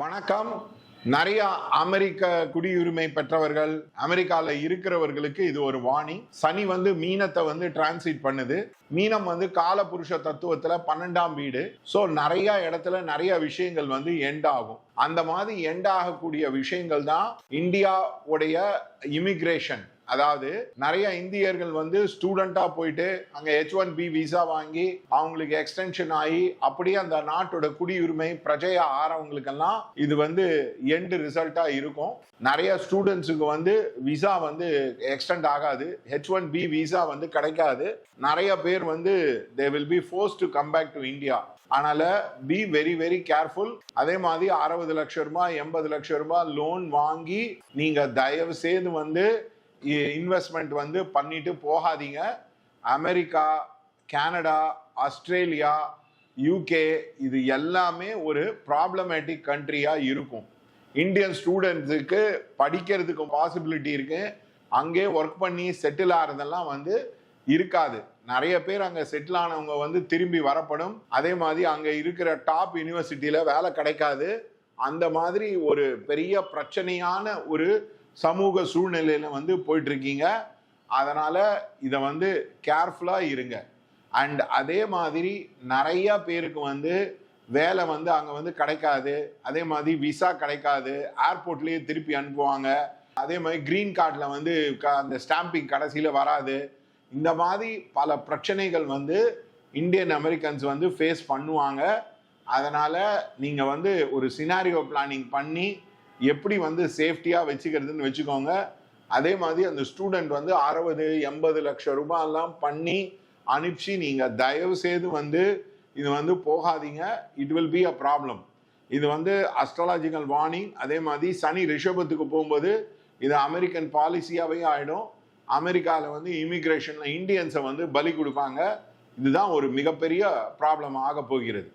வணக்கம். நிறைய அமெரிக்க குடியுரிமை பெற்றவர்கள் அமெரிக்கால இருக்கிறவர்களுக்கு இது ஒரு வாணி. சனி வந்து மீனத்தை வந்து டிரான்சிட் பண்ணுது. மீனம் வந்து காலபுருஷ தத்துவத்துல பன்னெண்டாம் வீடு. ஸோ நிறைய இடத்துல நிறைய விஷயங்கள் வந்து எண்ட் ஆகும். அந்த மாதிரி எண்ட் ஆகக்கூடிய விஷயங்கள் தான் இந்தியாவுடைய இமிக்ரேஷன் அதாவது நிறைய இந்தியர்கள் வந்து ஸ்டூடெண்டா போயிட்டு அங்க ஹெச் ஒன் பி விசா வாங்கி அவங்களுக்கு எக்ஸ்டென்ஷன் ஆகி அப்படியே அந்த நாட்டோட குடியுரிமை பிரஜையா ஆறவங்களுக்கெல்லாம் இது வந்து எண்டு ரிசல்ட்டா இருக்கும். நிறைய ஸ்டூடெண்ட்ஸுக்கு வந்து விசா வந்து எக்ஸ்டெண்ட் ஆகாது. ஹெச் ஒன் பி விசா வந்து கிடைக்காது. நிறைய பேர் வந்து they will be force to come back to India அதனால பி வெரி வெரி கேர்ஃபுல் அதே மாதிரி அறுபது லட்சம் ரூபாய் எண்பது லட்சம் ரூபாய் லோன் வாங்கி நீங்க தயவு செய்து வந்து இன்வெஸ்ட்மெண்ட் வந்து பண்ணிட்டு போகாதீங்க. அமெரிக்கா கனடா ஆஸ்திரேலியா யூகே இது எல்லாமே ஒரு ப்ராப்ளமேட்டிக் கண்ட்ரியாக இருக்கும். இந்தியன் ஸ்டூடெண்ட்ஸுக்கு படிக்கிறதுக்கு பாசிபிலிட்டி இருக்கு. அங்கே ஒர்க் பண்ணி செட்டில் ஆகிறதெல்லாம் வந்து இருக்காது. நிறைய பேர் அங்கே செட்டில் ஆனவங்க வந்து திரும்பி வரப்படும். அதே மாதிரி அங்கே இருக்கிற டாப் யூனிவர்சிட்டியில் வேலை கிடைக்காது. அந்த மாதிரி ஒரு பெரிய பிரச்சனையான ஒரு சமூக சூழ்நிலையில் வந்து போயிட்டுருக்கீங்க. அதனால் இதை வந்து கேர்ஃபுல்லாக இருங்க. அண்ட் அதே மாதிரி நிறையா பேருக்கு வந்து வேலை வந்து அங்கே வந்து கிடைக்காது. அதே மாதிரி விசா கிடைக்காது. ஏர்போர்ட்லேயே திருப்பி அனுப்புவாங்க. அதே மாதிரி கிரீன் கார்டில் வந்து க- அந்த ஸ்டாம்பிங் கடைசியில் வராது. இந்த மாதிரி பல பிரச்சனைகள் வந்து இந்தியன் அமெரிக்கன்ஸ் வந்து ஃபேஸ் பண்ணுவாங்க. அதனால் நீங்கள் வந்து ஒரு சினாரியோ பிளானிங் பண்ணி எப்படி வந்து சேஃப்டியா வச்சுக்கிறதுன்னு வச்சுக்கோங்க. அதே மாதிரி அந்த ஸ்டூடெண்ட் வந்து அறுபது எண்பது லட்சம் ரூபாயெல்லாம் பண்ணி அனுப்பிச்சு நீங்க தயவு செய்து வந்து இது வந்து போகாதீங்க. It will be a problem இது வந்து அஸ்ட்ராலாஜிக்கல் வார்னிங் அதே மாதிரி சனி ரிஷபத்துக்கு போகும்போது இது அமெரிக்கன் பாலிசியாவே ஆயிடும். அமெரிக்காவில் வந்து இமிக்ரேஷனில் இந்தியன்ஸை வந்து பலி கொடுப்பாங்க. இதுதான் ஒரு மிகப்பெரிய ப்ராப்ளம் ஆக போகிறது.